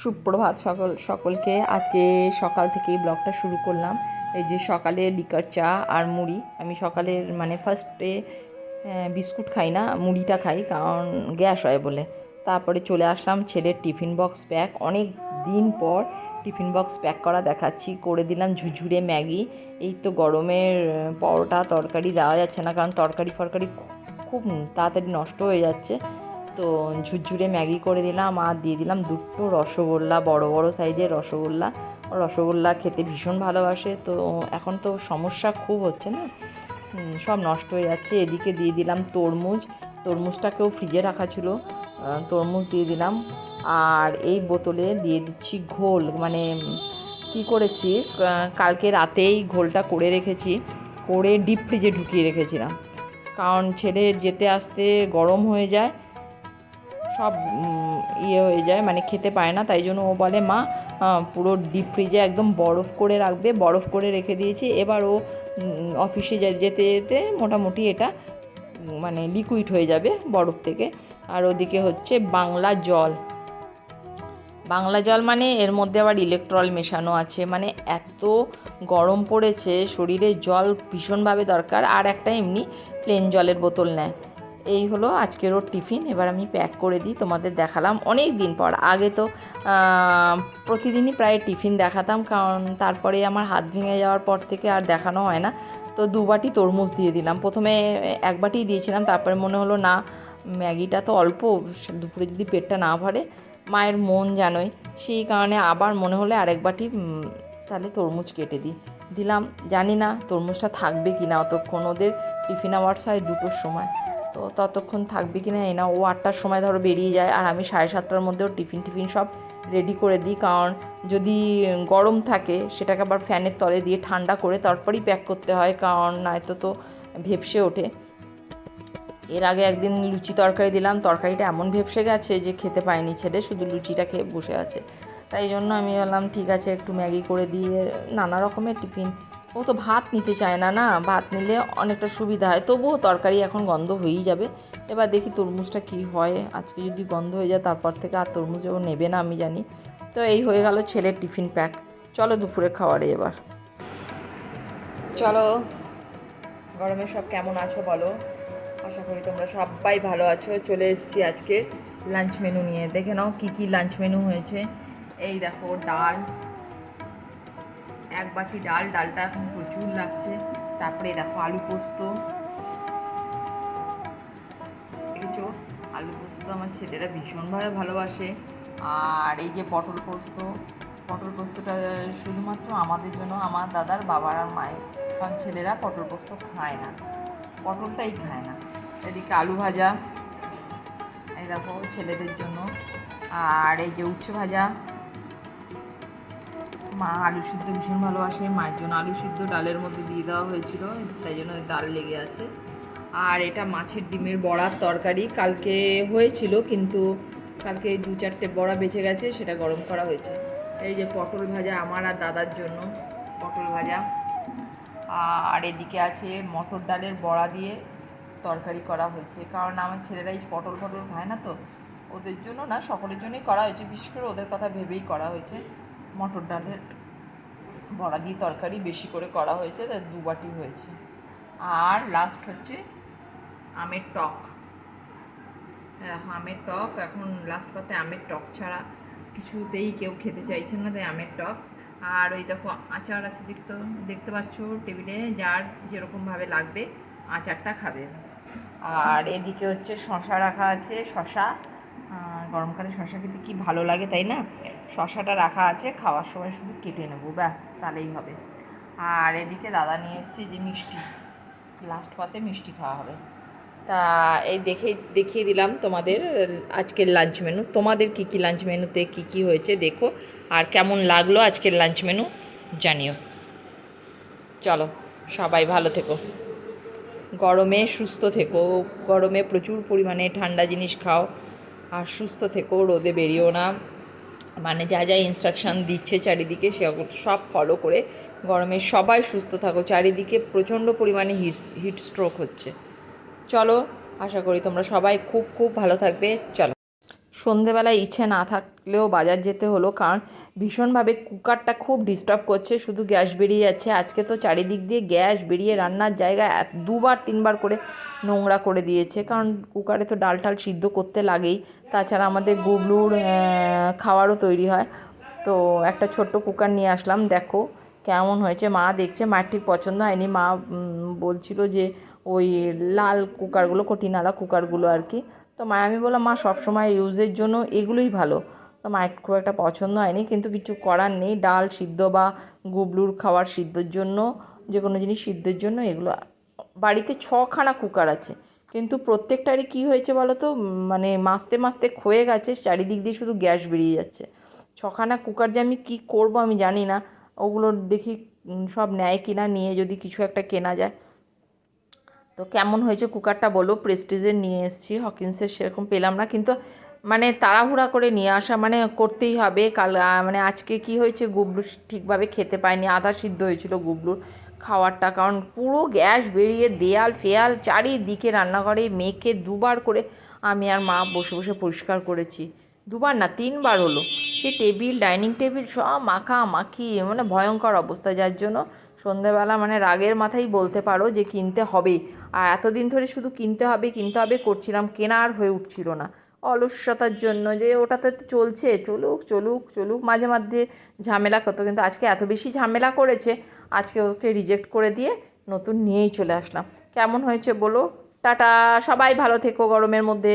সুপ্রভাত সকল, সকলকে। আজকে সকাল থেকেই ব্লগটা শুরু করলাম। এই যে সকালে লিকার চা আর মুড়ি। আমি সকালের মানে ফার্স্টে বিস্কুট খাই না, মুড়িটা খাই, কারণ গ্যাস হয় বলে। তারপরে চলে আসলাম ছেলের টিফিন বক্স প্যাক। অনেক দিন পর টিফিন বক্স প্যাক করা দেখাচ্ছি। করে দিলাম ঝুরঝুরে ম্যাগি। এই তো গরমের পরোটা, তরকারি দেওয়া যাচ্ছে না, কারণ তরকারি ফরকারি খুব তাড়াতাড়ি নষ্ট হয়ে যাচ্ছে। তো ঝুরঝুরে ম্যাগি করে দিলাম আর দিয়ে দিলাম দুটো রসগোল্লা, বড় বড় সাইজের রসগোল্লা। রসগোল্লা খেতে ভীষণ ভালোবাসে, তো এখন তো সমস্যা খুব হচ্ছে না? সব নষ্ট হয়ে যাচ্ছে। এদিকে দিয়ে দিলাম তরমুজ। তরমুজটাকেও ফ্রিজে রাখা ছিল। তরমুজ দিয়ে দিলাম। আর এই বোতলে দিয়ে দিচ্ছি ঘোল। মানে কি করেছি? কালকে রাতেই ঘোলটা করে রেখেছি। করে ডিপ ফ্রিজে ঢুকিয়ে রেখেছিলাম। কারণ ছেলে যেতে আসতে গরম হয়ে যায়। সব ইয়ে হয়ে যায় মানে খেতে পায় না। তাই জন্য ও বলে, মা পুরো ডিপ ফ্রিজে একদম বরফ করে রাখবে, বরফ করে রেখে দিয়েছি। এবার ও অফিসে যেতে যেতে মোটামুটি এটা মানে লিকুইড হয়ে যাবে বরফ থেকে। আর ওদিকে হচ্ছে বাংলা জল। বাংলা জল মানে এর মধ্যে আবার ইলেকট্রল মেশানো আছে। মানে এত গরম পড়েছে, শরীরে জল ভীষণভাবে দরকার। আর একটা এমনি প্লেন জলের বোতল নেয়। এই হলো আজকের ওর টিফিন। এবার আমি প্যাক করে দিই, তোমাদের দেখালাম অনেক দিন পর। আগে তো প্রতিদিনই প্রায় টিফিন দেখাতাম, কারণ তারপরে আমার হাত ভেঙে যাওয়ার পর থেকে আর দেখানো হয় না। তো দু বাটি তরমুজ দিয়ে দিলাম। প্রথমে এক বাটি দিয়েছিলাম, তারপরে মনে হলো না, ম্যাগিটা তো অল্প দুপুরে যদি পেটটা না ভরে, মায়ের মন জানোই। সেই কারণে আবার মনে হলে আরেক বাটি তাহলে তরমুজ কেটে দিই। দিলাম, জানি না তরমুজটা থাকবে কি না অতক্ষণ ওদের টিফিন আওয়ার্স হয় দুটোর সময়। তো ততক্ষণ থাকবে কি না এই না। ও আটটার সময় ধরো বেরিয়ে যায় আর আমি সাড়ে সাতটার মধ্যেও টিফিন টিফিন সব রেডি করে দিই। কারণ যদি গরম থাকে, সেটাকে আবার ফ্যানের তলে দিয়ে ঠান্ডা করে তারপরেই প্যাক করতে হয়, কারণ নয়তো তো ভেপসে ওঠে। এর আগে একদিন লুচি তরকারি দিলাম, তরকারিটা এমন ভেপসে গেছে যে খেতে পায়নি ছেলে, শুধু লুচিটা খেয়ে বসে আছে। তাই জন্য আমি বললাম ঠিক আছে, একটু ম্যাগি করে দিয়ে নানা রকমের টিফিন ও তো ভাত নিতে চায় না না? ভাত নিলে অনেকটা সুবিধা হয়। তবুও তরকারি এখন গন্ধ হয়েই যাবে। এবার দেখি তরমুজটা কি হয়। আজকে যদি বন্ধ হয়ে যায়, তারপর থেকে আর তরমুজ ও নেবে না, আমি জানি। তো এই হয়ে গেল ছেলের টিফিন প্যাক। চলো দুপুরে খাওয়ারে এবার। চলো, গরমে সব কেমন আছো বলো? আশা করি তোমরা সবাই ভালো আছো। চলে এসেছি আজকে লাঞ্চ মেনু নিয়ে। দেখে নাও কী কী লাঞ্চ মেনু হয়েছে। এই দেখো, ডাল এক বাটি ডাল, ডালটা এখন প্রচুর লাগছে। তারপরে দেখো আলু পোস্ত। দেখেছ? আলু পোস্ত আমার ছেলেরা ভীষণভাবে ভালোবাসে। আর এই যে পটল পোস্ত, পটল পোস্তটা শুধুমাত্র আমাদের জন্য, আমার দাদার বাবার আর মায়ের। কারণ ছেলেরা পটল পোস্ত খায় না। পটলটাই খায় না। এদিকে আলু ভাজা, এই দেখো ছেলেদের জন্য। আর এই যে উচ্ছে ভাজা মা আলু সিদ্ধ ভীষণ ভালোবাসে, মায়ের জন্য আলু সিদ্ধ ডালের মধ্যে দিয়ে দেওয়া হয়েছিল, তাই জন্য ডাল লেগে আছে। আর এটা মাছের ডিমের বড়ার তরকারি, কালকে হয়েছিল, কিন্তু কালকে দু চারটে বড়া বেঁচে গেছে, সেটা গরম করা হয়েছে। এই যে পটল ভাজা আমার আর দাদার জন্য, পটল ভাজা। আর এদিকে আছে মটর ডালের বড়া দিয়ে তরকারি করা হয়েছে, কারণ আমার ছেলেরা এই পটল ফটল খায় না তো, ওদের জন্য না, সকলের জন্যই করা হয়েছে, বিশেষ করে ওদের কথা ভেবেই করা হয়েছে। মটর ডালের বড়া দিয়ে তরকারি বেশি করে করা হয়েছে তাই দু বাটি হয়েছে। আর লাস্ট হচ্ছে আমের টক। আমের টক, এখন লাস্ট পাতে আমের টক ছাড়া কিছুতেই কেউ খেতে চাইছে না, তাই আমের টক। আর ওই দেখো, আচার আছে দেখতে দেখতে পাচ্ছ টেবিলে, যার যেরকমভাবে লাগবে আচারটা খাবে। আর এদিকে হচ্ছে শশা রাখা আছে শশা গরমকালে শশা খেতে কি ভালো লাগে তাই না? শশাটা রাখা আছে, খাওয়ার সময় শুধু কেটে নেব, ব্যাস, তাহলেই হবে। আর এদিকে দাদা নিয়ে এসেছি যে মিষ্টি লাস্ট পথে মিষ্টি খাওয়া হবে। তা এই দেখে, দেখিয়ে দিলাম তোমাদের আজকের লাঞ্চ মেনু তোমাদের কী কী লাঞ্চ মেনুতে কী কী হয়েছে দেখো, আর কেমন লাগল আজকের লাঞ্চ মেনু জানিও। চলো, সবাই ভালো থেকো। গরমে সুস্থ থেকো, গরমে প্রচুর পরিমাণে ঠান্ডা জিনিস খাও। আর সুস্থ থেকেও রোদে বেরিয়েও না। মানে যা যা ইনস্ট্রাকশান দিচ্ছে চারিদিকে সে সব ফলো করে গরমে সবাই সুস্থ থাকো। চারিদিকে প্রচণ্ড পরিমাণে হিট হিট স্ট্রোক হচ্ছে। চলো, আশা করি তোমরা সবাই খুব খুব ভালো থাকবে। চলো। সন্ধেবেলায় ইচ্ছে না থাকলেও বাজার যেতে হলো, কারণ ভীষণভাবে কুকারটা খুব ডিস্টার্ব করছে, শুধু গ্যাস বেরিয়ে যাচ্ছে। আজকে তো চারিদিক দিয়ে গ্যাস বেরিয়ে রান্নার জায়গা দুবার, তিনবার করে নোংরা করে দিয়েছে, কারণ কুকারে তো ডাল টাল সিদ্ধ করতে লাগেই। তাছাড়া আমাদের গুবলুর খাওয়ারও তৈরি হয়। তো একটা ছোট্ট কুকার নিয়ে আসলাম, দেখো কেমন হয়েছে। মা দেখছে মার ঠিক পছন্দ হয়নি। মা বলছিল যে ওই লাল কুকারগুলো, কটিনালা কুকারগুলো আর কি। তো মা, আমি বললাম, মা, সবসময় ইউজের জন্য এগুলোই ভালো। তো মায়ের খুব একটা পছন্দ হয়নি, কিন্তু কিছু করার নেই। ডাল সিদ্ধ বা গুবলুর খাওয়ার সিদ্ধর জন্য যে কোনো জিনিস সিদ্ধের জন্য এগুলো বাড়িতে ছখানা কুকার আছে। কিন্তু প্রত্যেকটারই কী হয়েছে বলো তো? মানে মাসতে মাসতে ক্ষয়ে গেছে, চারিদিক দিয়ে শুধু গ্যাস বেরিয়ে যাচ্ছে। ছখানা কুকার যে আমি কী করব আমি জানি না। ওগুলো দেখি সব নেয় কিনা, নিয়ে যদি কিছু একটা কেনা যায়। তো কেমন হয়েছে কুকারটা বলো? প্রেস্টিজের নিয়ে এসেছি হকিন্সের সেরকম পেলাম না, কিন্তু মানে তাড়াহুড়া করে নিয়ে আসা মানে করতেই হবে। কাল মানে আজকে কি হয়েছে? গুবলু ঠিকভাবে খেতে পায়নি, আধা সিদ্ধ হয়েছিল গুবলুর খাওয়ারটা, কারণ পুরো গ্যাস বেরিয়ে দেয়াল ফেয়াল চারিদিকে রান্নাঘরে মেখে দুবার করে আমি আর মা বসে বসে পরিষ্কার করেছি। দুবার না, তিনবার হলো। সে টেবিল, ডাইনিং টেবিল সব মাখা মাখি মানে ভয়ঙ্কর অবস্থা, যার জন্য সন্ধেবেলা মানে রাগের মাথায় বলতে পারো যে কিনতে হবে। আর এতদিন ধরে শুধু কিনতে হবে কিনতে হবে, করছিলাম কেনার হয়ে উঠছিল না। অলস্যতার জন্য যে ওটাতে চলছে, চলুক চলুক চলুক, মাঝে মাঝে ঝামেলা করতো। কিন্তু আজকে এত বেশি ঝামেলা করেছে, আজকে ওকে রিজেক্ট করে দিয়ে নতুন নিয়েই চলে আসলাম। কেমন হয়েছে বলো? টাটা, সবাই ভালো থেকো গরমের মধ্যে।